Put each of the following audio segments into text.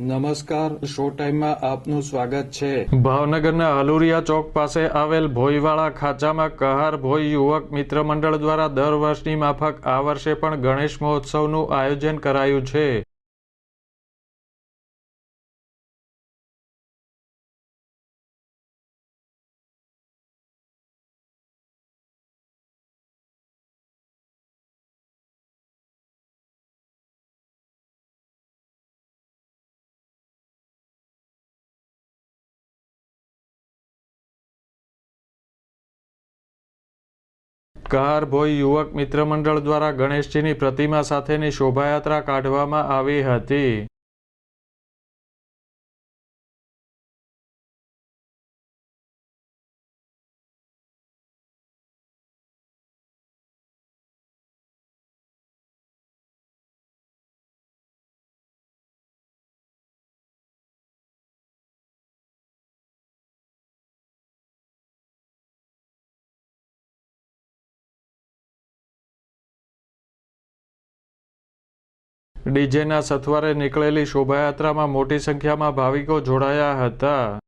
નમસ્કાર, શો ટાઈમમાં આપનું સ્વાગત છે. ભાવનગરના હલુરિયા ચોક પાસે આવેલ ભોઈવાળા ખાંચામાં કહાર ભોઈ યુવક મિત્ર મંડળ દ્વારા દર વર્ષની માફક આ વર્ષે પણ ગણેશ મહોત્સવનું આયોજન કરાયું છે. કહાર ભોઈ યુવક મિત્ર મંડળ દ્વારા ગણેશજીની પ્રતિમા સાથેની શોભાયાત્રા કાઢવામાં આવી હતી. ડીજેના સથવારે નીકળેલી શોભાયાત્રામાં મોટી સંખ્યામાં ભાવિકો જોડાયા હતા.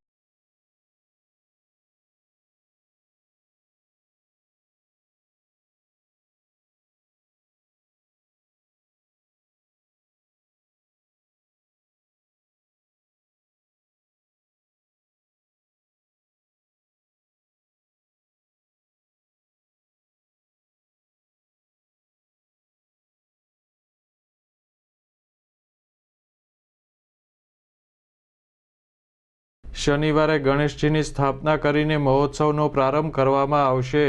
શનિવારે ગણેશજીની સ્થાપના કરીને મહોત્સવનો પ્રારંભ કરવામાં આવશે.